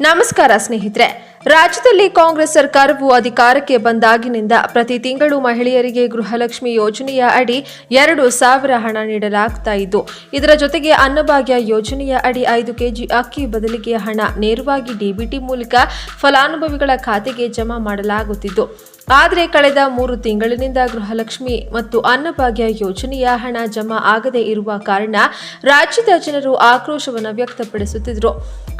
ನಮಸ್ಕಾರ ಸ್ನೇಹಿತರೆ. ರಾಜ್ಯದಲ್ಲಿ ಕಾಂಗ್ರೆಸ್ ಸರ್ಕಾರವು ಅಧಿಕಾರಕ್ಕೆ ಬಂದಾಗಿನಿಂದ ಪ್ರತಿ ತಿಂಗಳು ಮಹಿಳೆಯರಿಗೆ ಗೃಹಲಕ್ಷ್ಮಿ ಯೋಜನೆಯ ಅಡಿ ಎರಡು ಸಾವಿರ ಹಣ ನೀಡಲಾಗ್ತಾ ಇದ್ದು, ಇದರ ಜೊತೆಗೆ ಅನ್ನಭಾಗ್ಯ ಯೋಜನೆಯ ಅಡಿ ಐದು ಕೆಜಿ ಅಕ್ಕಿ ಬದಲಿಗೆ ಹಣ ನೇರವಾಗಿ ಡಿಬಿಟಿ ಮೂಲಕ ಫಲಾನುಭವಿಗಳ ಖಾತೆಗೆ ಜಮಾ ಮಾಡಲಾಗುತ್ತಿದ್ದು ಆದರೆ ಕಳೆದ ಮೂರು ತಿಂಗಳಿನಿಂದ ಗೃಹಲಕ್ಷ್ಮಿ ಮತ್ತು ಅನ್ನಭಾಗ್ಯ ಯೋಜನೆಯ ಹಣ ಜಮಾ ಆಗದೇ ಇರುವ ಕಾರಣ ರಾಜ್ಯದ ಜನರು ಆಕ್ರೋಶವನ್ನು ವ್ಯಕ್ತಪಡಿಸುತ್ತಿದ್ದರು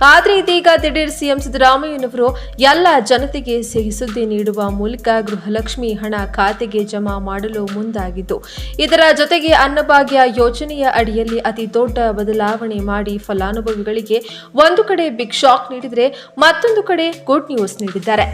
ಆದರೆ ಇದೀಗ ದಿಢೀರ್ ಸಿಎಂ ಸಿದ್ದರಾಮಯ್ಯನವರು ಎಲ್ಲ ಜನತೆಗೆ ಸಿಹಿ ಸುದ್ದಿ ನೀಡುವ ಮೂಲಕ ಗೃಹಲಕ್ಷ್ಮಿ ಹಣ ಖಾತೆಗೆ ಜಮಾ ಮಾಡಲು ಮುಂದಾಗಿದ್ದು, ಇದರ ಜೊತೆಗೆ ಅನ್ನಭಾಗ್ಯ ಯೋಜನೆಯ ಅಡಿಯಲ್ಲಿ ಅತಿ ದೊಡ್ಡ ಬದಲಾವಣೆ ಮಾಡಿ ಫಲಾನುಭವಿಗಳಿಗೆ ಒಂದು ಕಡೆ ಬಿಗ್ ಶಾಕ್ ನೀಡಿದರೆ ಮತ್ತೊಂದು ಕಡೆ ಗುಡ್ ನ್ಯೂಸ್ ನೀಡಿದ್ದಾರೆ.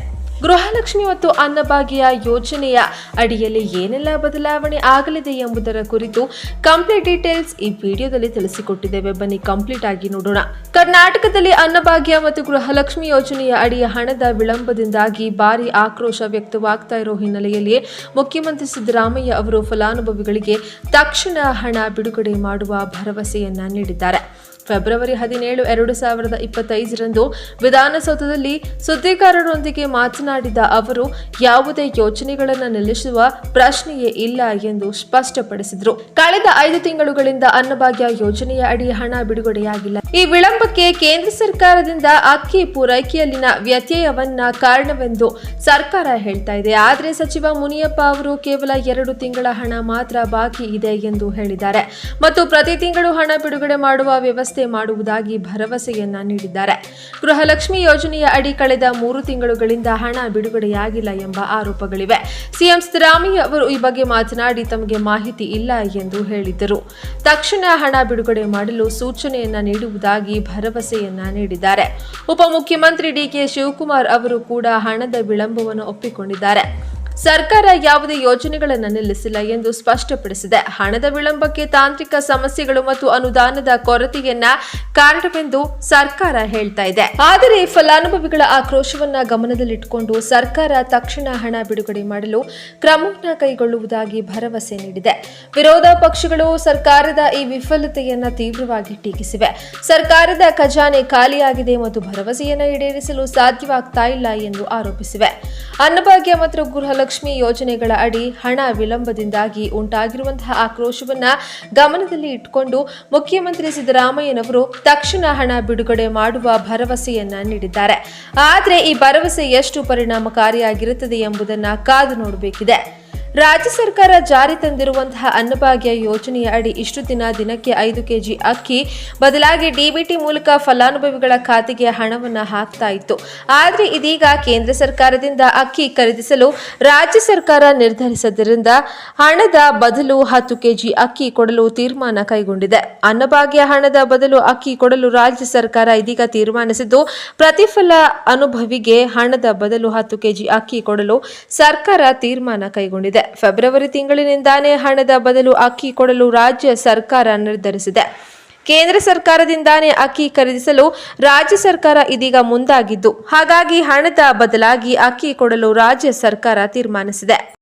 ಗೃಹಲಕ್ಷ್ಮಿ ಮತ್ತು ಅನ್ನಭಾಗ್ಯ ಯೋಜನೆಯ ಅಡಿಯಲ್ಲಿ ಏನೆಲ್ಲ ಬದಲಾವಣೆ ಆಗಲಿದೆ ಎಂಬುದರ ಕುರಿತು ಕಂಪ್ಲೀಟ್ ಡೀಟೇಲ್ಸ್ ಈ ವಿಡಿಯೋದಲ್ಲಿ ತಿಳಿಸಿಕೊಟ್ಟಿದ್ದೇವೆ. ಬನ್ನಿ ಕಂಪ್ಲೀಟ್ ಆಗಿ ನೋಡೋಣ. ಕರ್ನಾಟಕದಲ್ಲಿ ಅನ್ನಭಾಗ್ಯ ಮತ್ತು ಗೃಹಲಕ್ಷ್ಮಿ ಯೋಜನೆಯ ಅಡಿಯ ಹಣದ ವಿಳಂಬದಿಂದಾಗಿ ಭಾರಿ ಆಕ್ರೋಶ ವ್ಯಕ್ತವಾಗ್ತಾ ಇರೋ ಹಿನ್ನೆಲೆಯಲ್ಲಿ ಮುಖ್ಯಮಂತ್ರಿ ಸಿದ್ದರಾಮಯ್ಯ ಅವರು ಫಲಾನುಭವಿಗಳಿಗೆ ತಕ್ಷಣ ಹಣ ಬಿಡುಗಡೆ ಮಾಡುವ ಭರವಸೆಯನ್ನ ನೀಡಿದ್ದಾರೆ. ಫೆಬ್ರವರಿ ಹದಿನೇಳು, ಎರಡು ಸಾವಿರದ ಇಪ್ಪತ್ತೈದರಂದು ವಿಧಾನಸೌಧದಲ್ಲಿ ಸುದ್ದಿಗಾರರೊಂದಿಗೆ ಮಾತನಾಡಿದ ಅವರು, ಯಾವುದೇ ಯೋಜನೆಗಳನ್ನು ನಿಲ್ಲಿಸುವ ಪ್ರಶ್ನೆಯೇ ಇಲ್ಲ ಎಂದು ಸ್ಪಷ್ಟಪಡಿಸಿದರು. ಕಳೆದ ಐದು ತಿಂಗಳುಗಳಿಂದ ಅನ್ನಭಾಗ್ಯ ಯೋಜನೆಯ ಅಡಿ ಹಣ ಬಿಡುಗಡೆಯಾಗಿಲ್ಲ. ಈ ವಿಳಂಬಕ್ಕೆ ಕೇಂದ್ರ ಸರ್ಕಾರದಿಂದ ಅಕ್ಕಿ ಪೂರೈಕೆಯಲ್ಲಿನ ವ್ಯತ್ಯಯವನ್ನ ಕಾರಣವೆಂದು ಸರ್ಕಾರ ಹೇಳ್ತಾ ಇದೆ. ಆದರೆ ಸಚಿವ ಮುನಿಯಪ್ಪ ಅವರು ಕೇವಲ ಎರಡು ತಿಂಗಳ ಹಣ ಮಾತ್ರ ಬಾಕಿ ಇದೆ ಎಂದು ಹೇಳಿದ್ದಾರೆ. ಮತ್ತು ಪ್ರತಿ ತಿಂಗಳು ಹಣ ಬಿಡುಗಡೆ ಮಾಡುವ ವ್ಯವಸ್ಥೆ ಮಾಡುವುದಾಗಿ ಭರವಸೆಯನ್ನ ನೀಡಿದ್ದಾರೆ. ಗೃಹಲಕ್ಷ್ಮಿ ಯೋಜನೆಯ ಅಡಿ ಕಳೆದ ಮೂರು ತಿಂಗಳುಗಳಿಂದ ಹಣ ಬಿಡುಗಡೆಯಾಗಿಲ್ಲ ಎಂಬ ಆರೋಪಗಳಿವೆ. ಸಿಎಂ ಸಿದ್ದರಾಮಯ್ಯ ಅವರು ಈ ಬಗ್ಗೆ ಮಾತನಾಡಿ ತಮಗೆ ಮಾಹಿತಿ ಇಲ್ಲ ಎಂದು ಹೇಳಿದ್ದರು ತಕ್ಷಣ ಹಣ ಬಿಡುಗಡೆ ಮಾಡಲು ಸೂಚನೆಯನ್ನ ನೀಡುವುದಾಗಿ ಭರವಸೆಯನ್ನ ನೀಡಿದ್ದಾರೆ. ಉಪಮುಖ್ಯಮಂತ್ರಿ ಡಿಕೆ ಶಿವಕುಮಾರ್ ಅವರು ಕೂಡ ಹಣದ ವಿಳಂಬವನ್ನು ಒಪ್ಪಿಕೊಂಡಿದ್ದಾರೆ. ಸರ್ಕಾರ ಯಾವುದೇ ಯೋಜನೆಗಳನ್ನು ನಿಲ್ಲಿಸಿಲ್ಲ ಎಂದು ಸ್ಪಷ್ಟಪಡಿಸಿದೆ. ಹಣದ ವಿಳಂಬಕ್ಕೆ ತಾಂತ್ರಿಕ ಸಮಸ್ಯೆಗಳು ಮತ್ತು ಅನುದಾನದ ಕೊರತೆಯನ್ನ ಕಾರಣವೆಂದು ಸರ್ಕಾರ ಹೇಳ್ತಾ ಇದೆ. ಆದರೆ ಫಲಾನುಭವಿಗಳ ಆಕ್ರೋಶವನ್ನ ಗಮನದಲ್ಲಿಟ್ಟುಕೊಂಡು ಸರ್ಕಾರ ತಕ್ಷಣ ಹಣ ಬಿಡುಗಡೆ ಮಾಡಲು ಕ್ರಮವನ್ನು ಕೈಗೊಳ್ಳುವುದಾಗಿ ಭರವಸೆ ನೀಡಿದೆ. ವಿರೋಧ ಪಕ್ಷಗಳು ಸರ್ಕಾರದ ಈ ವಿಫಲತೆಯನ್ನ ತೀವ್ರವಾಗಿ ಟೀಕಿಸಿವೆ. ಸರ್ಕಾರದ ಖಜಾನೆ ಖಾಲಿಯಾಗಿದೆ ಮತ್ತು ಭರವಸೆಯನ್ನು ಈಡೇರಿಸಲು ಸಾಧ್ಯವಾಗ್ತಾ ಇಲ್ಲ ಎಂದು ಆರೋಪಿಸಿವೆ. ಅನ್ನಭಾಗ್ಯ ಮತ್ತು ಗೃಹಲಕ್ಷ್ಮಿ ಯೋಜನೆಗಳ ಅಡಿ ಹಣ ವಿಳಂಬದಿಂದಾಗಿ ಉಂಟಾಗಿರುವಂತಹ ಆಕ್ರೋಶವನ್ನ ಗಮನದಲ್ಲಿ ಇಟ್ಟುಕೊಂಡು ಮುಖ್ಯಮಂತ್ರಿ ಸಿದ್ದರಾಮಯ್ಯನವರು ತಕ್ಷಣ ಹಣ ಬಿಡುಗಡೆ ಮಾಡುವ ಭರವಸೆಯನ್ನ ನೀಡಿದ್ದಾರೆ. ಆದರೆ ಈ ಭರವಸೆ ಎಷ್ಟು ಪರಿಣಾಮಕಾರಿಯಾಗಿರುತ್ತದೆ ಎಂಬುದನ್ನು ಕಾದು ನೋಡಬೇಕಿದೆ. ರಾಜ್ಯ ಸರ್ಕಾರ ಜಾರಿ ತಂದಿರುವಂತಹ ಅನ್ನಭಾಗ್ಯ ಯೋಜನೆಯ ಅಡಿ ಇಷ್ಟು ದಿನ ದಿನಕ್ಕೆ ಐದು ಕೆಜಿ ಅಕ್ಕಿ, ಬದಲಾಗಿ ಡಿಬಿಟಿ ಮೂಲಕ ಫಲಾನುಭವಿಗಳ ಖಾತೆಗೆ ಹಣವನ್ನು ಹಾಕ್ತಾ ಇತ್ತು. ಆದರೆ ಇದೀಗ ಕೇಂದ್ರ ಸರ್ಕಾರದಿಂದ ಅಕ್ಕಿ ಖರೀದಿಸಲು ರಾಜ್ಯ ಸರ್ಕಾರ ನಿರ್ಧರಿಸಿದ್ದರಿಂದ ಹಣದ ಬದಲು ಹತ್ತು ಕೆಜಿ ಅಕ್ಕಿ ಕೊಡಲು ತೀರ್ಮಾನ ಕೈಗೊಂಡಿದೆ. ಅನ್ನಭಾಗ್ಯ ಹಣದ ಬದಲು ಅಕ್ಕಿ ಕೊಡಲು ರಾಜ್ಯ ಸರ್ಕಾರ ಇದೀಗ ತೀರ್ಮಾನಿಸಿದ್ದು, ಪ್ರತಿಫಲ ಅನುಭವಿಗೆ ಹಣದ ಬದಲು ಹತ್ತು ಕೆಜಿ ಅಕ್ಕಿ ಕೊಡಲು ಸರ್ಕಾರ ತೀರ್ಮಾನ ಕೈಗೊಂಡಿದೆ. ಫೆಬ್ರವರಿ ತಿಂಗಳಿನಿಂದಾನೇ ಹಣದ ಬದಲು ಅಕ್ಕಿ ಕೊಡಲು ರಾಜ್ಯ ಸರ್ಕಾರ ನಿರ್ಧರಿಸಿದೆ. ಕೇಂದ್ರ ಸರ್ಕಾರದಿಂದಾನೇ ಅಕ್ಕಿ ಖರೀದಿಸಲು ರಾಜ್ಯ ಸರ್ಕಾರ ಇದೀಗ ಮುಂದಾಗಿದ್ದು, ಹಾಗಾಗಿ ಹಣದ ಬದಲಾಗಿ ಅಕ್ಕಿ ಕೊಡಲು ರಾಜ್ಯ ಸರ್ಕಾರ ತೀರ್ಮಾನಿಸಿದೆ.